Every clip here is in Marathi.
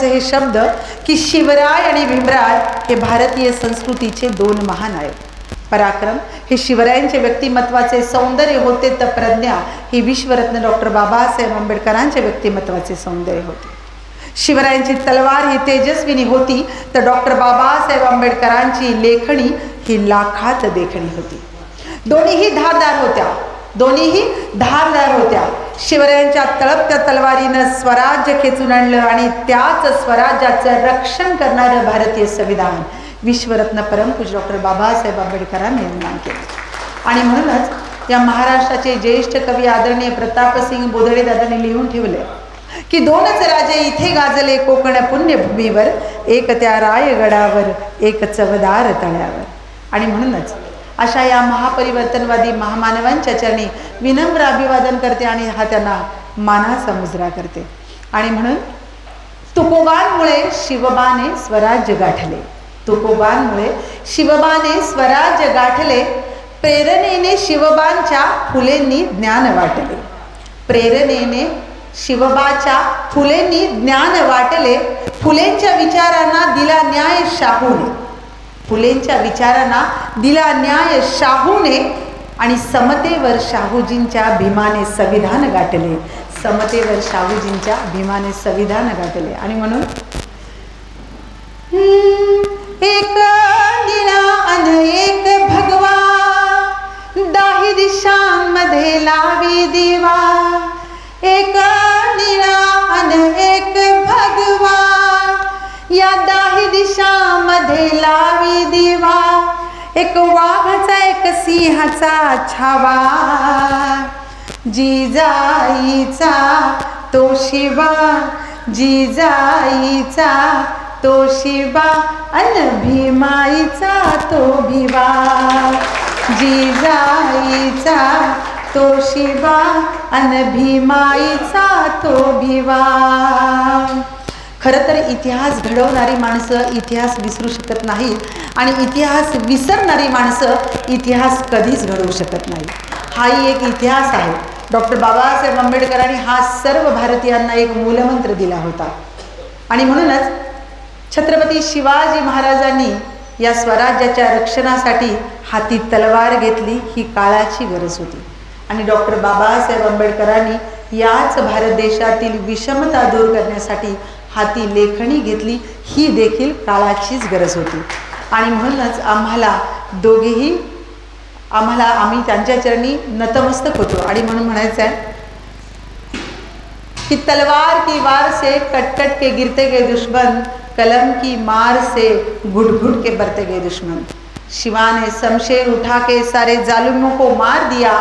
त्यांचे हे शब्द की शिवराय आणि भीमराय हे भारतीय संस्कृतीचे दोन महान आहेत. पराक्रम हे शिवरायांचे व्यक्तिमत्वाचे सौंदर्य होते तर प्रज्ञा ही विश्वरत्न डॉक्टर बाबासाहेब आंबेडकरांचे व्यक्तिमत्वाचे सौंदर्य होते. शिवरायांची तलवार ही तेजस्विनी होती तर डॉक्टर बाबासाहेब आंबेडकरांची लेखणी ही लाखात देखणी होती. दोन्हीही धारदार होत्या. दोन्हीही धारदार होत्या. शिवरायांच्या तळपत्या तलवारीनं स्वराज्य खेचून आणलं आणि त्याच स्वराज्याचं रक्षण करणारं भारतीय संविधान. विश्वरत्न परमपूज डॉक्टर बाबासाहेब आंबेडकरांनी निर्माण केलं. आणि म्हणूनच या महाराष्ट्राचे ज्येष्ठ कवी आदरणीय प्रतापसिंग बोधडे दादांनी लिहून ठेवले की दोनच राजे इथे गाजले कोकण पुण्यभूमीवर एक त्या रायगडावर एक चवदार तळ्यावर. आणि म्हणूनच अशा या महापरिवर्तनवादी महामानवांच्या चरणी विनम्र अभिवादन करते आणि हा त्यांना मानाचा मुजरा करते. आणि म्हणून तुकोबांमुळे शिवबाने स्वराज्य गाठले. तुकोबांमुळे शिवबाने स्वराज्य गाठले. प्रेरणेने शिवबांच्या फुलेंनी ज्ञान वाटले. प्रेरणेने शिवबाच्या फुलेंनी ज्ञान वाटले. फुलेंच्या विचारांना दिला न्याय शाहूने. फुलेंच्या विचारांना दिला न्याय शाहूने आणि समतेवर शाहूजींच्या भीमाने संविधान गाठले. समतेवर शाहूजींच्या भीमाने संविधान गाठले. आणि म्हणून एक निळा अन एक भगवा दाही दिशांमध्ये लावी दिवा. एक निळा अन एक भगवा या दा दिशामध्ये लावी दिवा. एक वाघाचा एक सिंहाचा छावा. जिजाईचा तो शिवा. जिजाईचा तो शिवा. अन भीमाईचा तो भिवा. जिजाईचा तो शिवा. अन भीमाईचा तो भिवा. खरं तर इतिहास घडवणारी माणसं इतिहास विसरू शकत नाहीत आणि इतिहास विसरणारी माणसं इतिहास कधीच घडवू शकत नाही हाही एक इतिहास आहे. डॉक्टर बाबासाहेब आंबेडकरांनी हा सर्व भारतीयांना एक मूलमंत्र दिला होता. आणि म्हणूनच छत्रपती शिवाजी महाराजांनी या स्वराज्याच्या रक्षणासाठी हाती तलवार घेतली ही काळाची गरज होती. आणि डॉक्टर बाबासाहेब आंबेडकरांनी याच भारत देशातील विषमता दूर करण्यासाठी हाती लेखणी घेतली ही देखील काळाचीच गरज होती. आणि म्हणूनच आम्हाला दोघेही आम्हाला आम्ही त्यांच्या चरणी नतमस्तक होतो. आणि म्हणून म्हणायचं आहे कि तलवार की वार से कट कट के गिरते गए दुश्मन कलम की मार से घुट घुट के बरते गए दुश्मन। शिवा ने शमशेर उठा के सारे जालिमों को मार दिया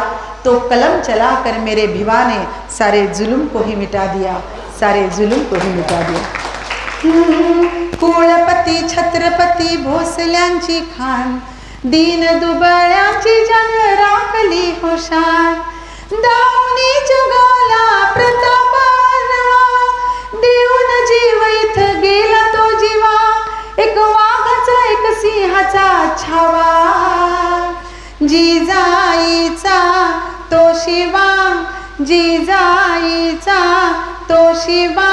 तो कलम चला कर मेरे भिवा ने सारे जुल्म को ही मिटा दिया। सारे जुलूम को ही मिटा दिया। कुळपती छत्रपती भोसल्यांची खान दीन दुबळ्यांची जन राखली हुशार दावणी जगाला प्रतापानवा देऊन जीव इथ गेला तो जीवा एक वाघाचा एक सिंहाचा छावा. जिजाईचा तो शिवा जिजाई शिवा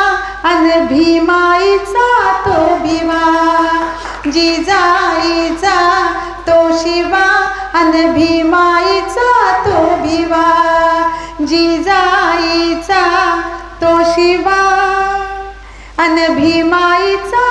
अन भीमाईचा तो भिवा जिजाईचा तो शिवा अन भीमाईचा तो भिवा जिजाईचा तो शिवा अन भीमाईचा